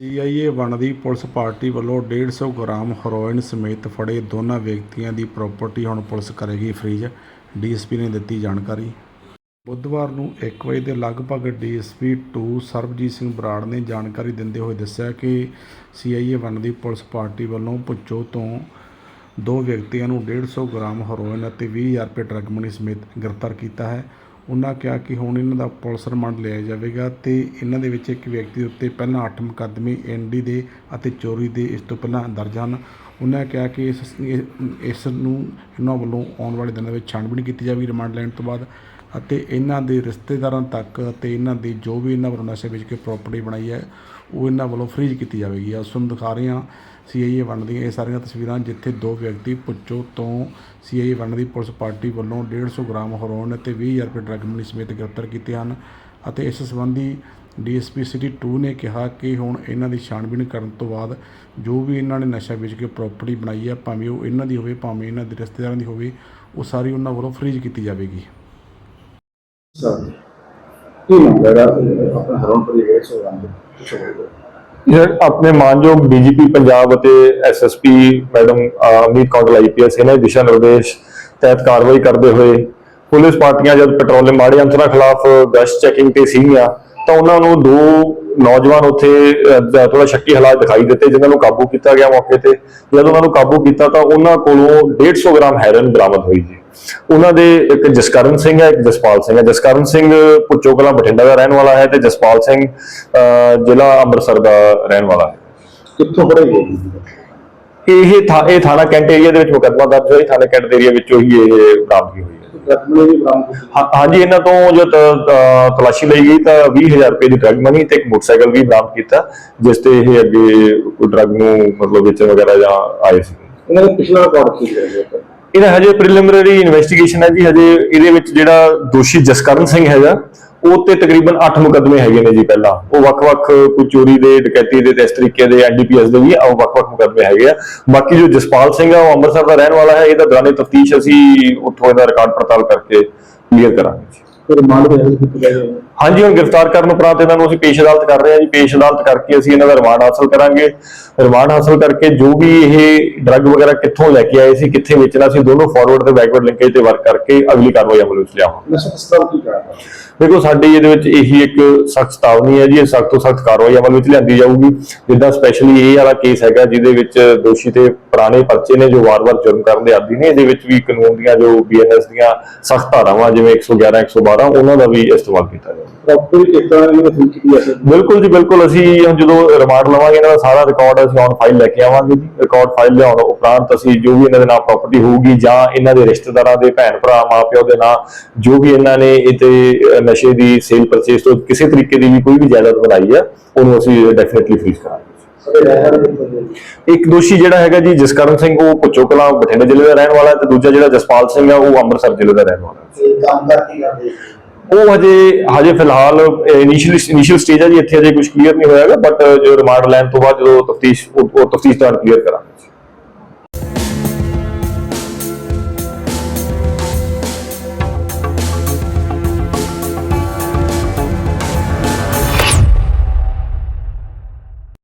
CIA one ਦੀ police party ਵੱਲੋਂ 150 gram heroin ਸਮੇਤ ਫੜੇ ਦੋਨਾਂ ਵਿਅਕਤੀਆਂ ਦੀ ਪ੍ਰਾਪਰਟੀ। ਹੁਣ ਪੁਲਿਸ ਕਰੇਗੀ ਫ੍ਰੀਜ਼। ਡੀਐਸਪੀ ਨੇ ਦਿੱਤੀ ਜਾਣਕਾਰੀ। ਬੁੱਧਵਾਰ ਨੂੰ 1 ਵਜੇ ਦੇ ਲਗਭਗ ਡੀਐਸਪੀ 2 ਸਰਬਜੀਤ ਸਿੰਘ ਬਰਾੜ ਨੇ ਜਾਣਕਾਰੀ ਦਿੰਦੇ ਹੋਏ ਦੱਸਿਆ ਕਿ ਸੀਆਈਏ ਵਨ ਦੀ ਪੁਲਿਸ ਪਾਰਟੀ ਵੱਲੋਂ ਭੁੱਚੋ ਤੋਂ ਦੋ ਵਿਅਕਤੀਆਂ ਨੂੰ 150 ਗ੍ਰਾਮ ਹੈਰੋਇਨ ਅਤੇ 20000 ਰੁਪਏ ਡਰੱਗ ਮਨੀ ਸਮੇਤ ਗ੍ਰਿਫਤਾਰ ਕੀਤਾ ਹੈ। ਉਹਨਾਂ ਕਿਹਾ ਕਿ ਹੁਣ ਇਹਨਾਂ ਦਾ ਪੁਲਿਸ ਰਿਮਾਂਡ ਲਿਆ ਜਾਵੇਗਾ ਤੇ ਇਹਨਾਂ ਦੇ ਵਿੱਚ ਇੱਕ ਵਿਅਕਤੀ ਉੱਤੇ ਪਹਿਲਾਂ 8 ਮੁਕੱਦਮੇ ਐਨਡੀ ਦੇ ਅਤੇ ਚੋਰੀ ਦੇ ਇਸ ਤੋਂ ਪਹਿਲਾਂ ਦਰਜ ਹਨ। ਉਹਨਾਂ ਕਿਹਾ ਕਿ ਇਸ ਇਸ ਨੂੰ ਇਹਨਾਂ ਵੱਲੋਂ ਆਉਣ ਵਾਲੇ ਦਿਨਾਂ ਵਿੱਚ ਛਾਣਬੀਣ ਕੀਤੀ ਜਾਵੇਗੀ ਰਿਮਾਂਡ ਲੈਣ ਤੋਂ ਬਾਅਦ ਅਤੇ ਇਹਨਾਂ ਦੇ ਰਿਸ਼ਤੇਦਾਰਾਂ ਤੱਕ ਅਤੇ ਇਹਨਾਂ ਦੀ ਜੋ ਵੀ ਇਹਨਾਂ ਵੱਲੋਂ ਨਸ਼ੇ ਵਿੱਚ ਕੇ ਪ੍ਰਾਪਰਟੀ ਬਣਾਈ ਹੈ, ਉਹ ਇਹਨਾਂ ਵੱਲੋਂ ਫ੍ਰੀਜ਼ ਕੀਤੀ ਜਾਵੇਗੀ। ਆ ਤੁਹਾਨੂੰ ਦਿਖਾ ਰਹੇ ਹਾਂ ਸੀਆਈਏ ਵਨ ਦੀਆਂ ਇਹ ਸਾਰੀਆਂ ਤਸਵੀਰਾਂ ਜਿੱਥੇ ਦੋ ਵਿਅਕਤੀ ਪੁੱਚੋ ਤੋਂ ਸੀਆਈਏ ਵਨ ਦੀ ਪੁਲਿਸ ਪਾਰਟੀ ਵੱਲੋਂ 150 ਗ੍ਰਾਮ ਹੈਰੋਇਨ ਅਤੇ 20000 ਰੁਪਏ ਡਰੱਗ ਮਨੀ ਸਮੇਤ ਗ੍ਰਿਫਤਾਰ ਕੀਤੇ ਹਨ ਅਤੇ ਇਸ ਸੰਬੰਧੀ ਡੀਐਸਪੀ ਸਿਟੀ 2 ਨੇ ਕਿਹਾ ਕਿ ਹੁਣ ਇਹਨਾਂ ਦੀ ਛਾਣਬੀਣ ਕਰਨ ਤੋਂ ਬਾਅਦ ਜੋ ਵੀ ਇਹਨਾਂ ਨੇ ਨਸ਼ਾ ਵੇਚ ਕੇ ਪ੍ਰਾਪਰਟੀ ਬਣਾਈ ਹੈ, ਭਾਵੇਂ ਉਹ ਇਹਨਾਂ ਦੀ ਹੋਵੇ, ਭਾਵੇਂ ਇਹਨਾਂ ਦੇ ਰਿਸ਼ਤੇਦਾਰਾਂ ਦੀ ਹੋਵੇ, ਉਹ ਸਾਰੀ ਉਹਨਾਂ ਵੱਲੋਂ ਫ੍ਰੀਜ਼ ਕੀਤੀ ਜਾਵੇਗੀ। ਸਰ, ਕੀ ਮੰਗੇਗਾ ਆਪਣਾ ਹਰੋਂ ਪਰ ਇਹ ਸੋ ਰੰਗ ਇਹ ਆਪਣੇ ਮਾਨਯੋਗ ਡੀਜੀਪੀ ਪੰਜਾਬ ਅਤੇ SSP madam uh, Amneet Kondal IPS ਇਹਨਾਂ ਦੇ ਦਿਸ਼ਾ ਨਿਰਦੇਸ਼ ਤਹਿਤ ਕਾਰਵਾਈ ਕਰਦੇ ਹੋਏ ਪੁਲਿਸ ਪਾਰਟੀਆਂ ਜਦ ਪੈਟਰੋਲਿੰਗ ਮਾੜੇ ਅੰਸਰਾਂ ਖਿਲਾਫ ਗਸ਼ਤ ਚੈਕਿੰਗ ਤੇ ਸੀਗੀਆਂ ਤਾਂ ਉਹਨਾਂ ਨੂੰ ਦੋ ਨੌਜਵਾਨ ਉੱਥੇ ਥੋੜਾ ਸ਼ੱਕੀ ਹਾਲਾਤ ਦਿਖਾਈ ਦਿੱਤੇ ਜਿਨ੍ਹਾਂ ਨੂੰ ਕਾਬੂ ਕੀਤਾ ਗਿਆ ਮੌਕੇ ਤੇ। ਜਦ ਉਹਨਾਂ ਨੂੰ ਕਾਬੂ ਕੀਤਾ ਤਾਂ ਉਹਨਾਂ ਕੋਲੋਂ 150 ਗ੍ਰਾਮ ਹੈਰੋਇਨ ਬਰਾਮਦ ਹੋਈ ਜੀ। ਉਹਨਾਂ ਦੇ ਇੱਕ ਜਸਕਰਨ ਸਿੰਘ ਹੈ ਇੱਕ ਜਸਪਾਲ ਸਿੰਘ ਹੈ। ਜਸਕਰਨ ਸਿੰਘ ਪੁੱਚੋ ਕਲਾਂ ਬਠਿੰਡਾ ਦਾ ਰਹਿਣ ਵਾਲਾ ਹੈ ਤੇ ਜਸਪਾਲ ਸਿੰਘ ਅਹ, ਜ਼ਿਲ੍ਹਾ ਅੰਮ੍ਰਿਤਸਰ ਦਾ ਰਹਿਣ ਵਾਲਾ ਹੈ। ਕਿੱਥੋਂ ਪੜੇਗੀ ਇਹ ਥਾ ਇਹ ਥਾਣਾ ਕੈਂਟ ਏਰੀਆ ਦੇ ਵਿੱਚ ਮੁਕੱਦਮਾ ਦਰਜ ਹੋਇਆ ਥਾਣਾ ਕੈਂਟ ਏਰੀਆ ਵਿੱਚੋਂ ਹੀ ਇਹ ਬਰਾਮਦਗੀ ਹੋਈ ਹੈ। ਹਾਂਜੀ ਇਹਨਾਂ ਤੋਂ ਜੋ ਤਲਾਸ਼ੀ ਲਈ ਗਈ ਤਾਂ 20000 ਰੁਪਏ ਦੀ ਡਰਗ ਮਨੀ ਤੇ ਇੱਕ ਮੋਟਰਸਾਈਕਲ ਵੀ ਬਰਾਮਦ ਕੀਤਾ ਜਿਸ ਤੇ ਇਹ ਅੱਗੇ ਕੋਈ ਡਰਗ ਨੂੰ ਮਤਲਬ ਵੇਚਣ ਵਗੈਰਾ ਜਾਂ ਆਏ ਸੀ। ਇਹਨਾਂ ਦਾ ਪਿਛਲਾ ਰਿਕਾਰਡ ਕੀ ਹੈ ਇਹਦਾ ਹਜੇ ਪ੍ਰੀਲਿਮਿਨਰੀ ਇਨਵੈਸਟੀਗੇਸ਼ਨ ਹੈ ਜੀ। ਹਜੇ ਇਹਦੇ ਵਿੱਚ ਜਿਹੜਾ ਦੋਸ਼ੀ ਜਸਕਰਨ ਸਿੰਘ ਹੈਗਾ ਉਹ ਤੇ ਤਕਰੀਬਨ 8 ਮੁਕੱਦਮੇ ਹੈਗੇ ਨੇ ਜੀ ਪਹਿਲਾਂ। ਉਹ ਵੱਖ-ਵੱਖ ਕੋਈ ਚੋਰੀ ਦੇ ਡਕੈਤੀ ਦੇ ਤੇ ਇਸ ਤਰੀਕੇ ਦੇ ਐਨਡੀਪੀਐਸ ਦੇ ਵੀ ਉਹ ਵੱਖ-ਵੱਖ ਮੁਕੱਦਮੇ ਹੈਗੇ ਆ। ਬਾਕੀ ਜੋ ਜਸਪਾਲ ਸਿੰਘ ਆ ਉਹ ਅੰਮ੍ਰਿਤਸਰ ਦਾ ਰਹਿਣ ਵਾਲਾ ਹੈ ਇਹਦਾ ਦੌਰਾਨੇ ਤਫਤੀਸ਼ ਅਸੀਂ ਉੱਥੋਂ ਇਹਦਾ ਰਿਕਾਰਡ ਪੜਤਾਲ ਕਰਕੇ ਕਲੀਅਰ ਕਰਾਂਗੇ ਹਾਂਜੀ ਹੁਣ ਗ੍ਰਿਫਤਾਰ ਕਰਨ ਉਪਰੰਤ ਇਹਨਾਂ ਨੂੰ ਅਸੀਂ ਪੇਸ਼ ਅਦਾਲਤ ਕਰ ਰਹੇ ਹਾਂ ਜੀ। ਪੇਸ਼ ਅਦਾਲਤ ਕਰਕੇ ਅਸੀਂ ਇਹਨਾਂ ਦਾ ਰਿਮਾਂਡ ਹਾਸਲ ਕਰਾਂਗੇ। ਰਿਮਾਂਡ ਹਾਸਲ ਕਰਕੇ ਜੋ ਵੀ ਇਹ ਡਰੱਗ ਵਗੈਰਾ ਕਿੱਥੋਂ ਲੈ ਕੇ ਆਏ ਸੀ ਕਿੱਥੇ ਵੇਚਣਾ ਸੀ ਦੋਨੋਂ ਫਾਰਵਰਡ ਤੇ ਬੈਕਵਰਡ ਲਿੰਕੇਜ ਤੇ ਵਰਕ ਕਰਕੇ ਅਗਲੀ ਕਾਰਵਾਈ ਅਮਲ ਵਿੱਚ ਲਿਆਵਾਂਗੇ। ਦੇਖੋ ਸਾਡੀ ਇਹਦੇ ਵਿੱਚ ਇਹੀ ਇੱਕ ਸਖਤ ਚੇਤਾਵਨੀ ਹੈ ਜੀ ਇਹ ਸਖਤ ਤੋਂ ਸਖਤ ਕਾਰਵਾਈ ਅਮਲ ਵਿੱਚ ਲਿਆਂਦੀ ਜਾਊਗੀ। ਜਿੱਦਾਂ ਸਪੈਸ਼ਲੀ ਇਹ ਵਾਲਾ ਕੇਸ ਹੈਗਾ ਜਿਹਦੇ ਵਿੱਚ ਦੋਸ਼ੀ ਤੇ ਪੁਰਾਣੇ ਪਰਚੇ ਨੇ ਜੋ ਵਾਰ-ਵਾਰ ਜੁਰਮ ਕਰਨ ਦੇ ਆਦੀ ਨੇ ਇਹਦੇ ਵਿੱਚ ਵੀ ਕਾਨੂੰਨ ਦੀਆਂ ਜੋ ਬੀਐਨਐਸ ਦੀਆਂ ਸਖਤ ਧਾਰਾਵਾਂ ਜਿਵੇਂ 111 112 ਉਹਨਾਂ ਦਾ ਵੀ ਇਸਤੇਮਾਲ ਕੀਤਾ ਜਾਊਗਾ ਪ੍ਰੋਪਰਟੀ ਕਿਸ ਤਰ੍ਹਾਂ ਨੇ ਕੀਤੀ ਹੈ ਬਿਲਕੁਲ ਜੀ ਬਿਲਕੁਲ। ਅਸੀਂ ਜਦੋਂ ਰਿਮਾਂਡ ਲਵਾਂਗੇ ਇਹਨਾਂ ਦਾ ਸਾਰਾ ਰਿਕਾਰਡ ਅਸੀਂ ਔਨ ਫਾਈਲ ਲੈ ਕੇ ਆਵਾਂਗੇ ਜੀ। ਰਿਕਾਰਡ ਫਾਈਲ ਲਿਆਉਣ ਉਪਰੰਤ ਅਸੀਂ ਜੋ ਵੀ ਇਹਨਾਂ ਦੇ ਨਾਲ ਪ੍ਰਾਪਰਟੀ ਹੋਊਗੀ ਜਾਂ ਇਹਨਾਂ ਦੇ ਰਿਸ਼ਤੇਦਾਰਾਂ ਦੇ ਭੈਣ ਭਰਾ ਮਾਪਿਓ ਦੇ ਨਾਂ ਜੋ ਵੀ ਇਹਨਾਂ ਨੇ ਇਹ ਤੇ ਅਹ, ਨਸ਼ੇ ਦੀ ਸੇਲ ਪਰਚੇਸ ਤੋਂ ਕਿਸੇ ਤਰੀਕੇ ਦੀ ਵੀ ਕੋਈ ਵੀ ਜਾਇਦਾਦ ਬਣਾਈ ਹੈ ਉਹਨੂੰ ਅਸੀਂ ਡੈਫੀਨਿਟਲੀ ਫ੍ਰੀਜ਼ ਕਰਾਂਗੇ। ਇੱਕ ਦੋਸ਼ੀ ਜਿਹੜਾ ਹੈਗਾ ਜੀ ਜਸਕਰਨ ਸਿੰਘ ਉਹ ਪੁੱਚੋ ਕਲਾਂ ਬਠਿੰਡੇ ਜ਼ਿਲ੍ਹੇ ਦਾ ਰਹਿਣ ਵਾਲਾ ਤੇ ਦੂਜਾ ਜਿਹੜਾ ਜਸਪਾਲ ਸਿੰਘ ਹੈ ਉਹ ਅੰਮ੍ਰਿਤਸਰ ਜ਼ਿਲ੍ਹੇ ਦਾ ਰਹਿਣ ਵਾਲਾ ਉਹ ਹਜੇ ਹਜੇ ਫਿਲਹਾਲ ਇਨੀਸ਼ੀਅਲ ਇਨੀਸ਼ੀਅਲ ਸਟੇਜ ਹੈ ਜੀ ਇੱਥੇ ਹਜੇ ਕੁਝ ਕਲੀਅਰ ਨਹੀਂ ਹੋਇਆਗਾ ਬਟ ਜੋ ਰਿਮਾਂਡ ਲੈਣ ਤੋਂ ਬਾਅਦ ਜਦੋਂ ਤਫਤੀਸ਼ ਉਹ ਤਫਤੀਸ਼ ਦੌਰਾਨ ਕਲੀਅਰ ਕਰਾਂਗੇ।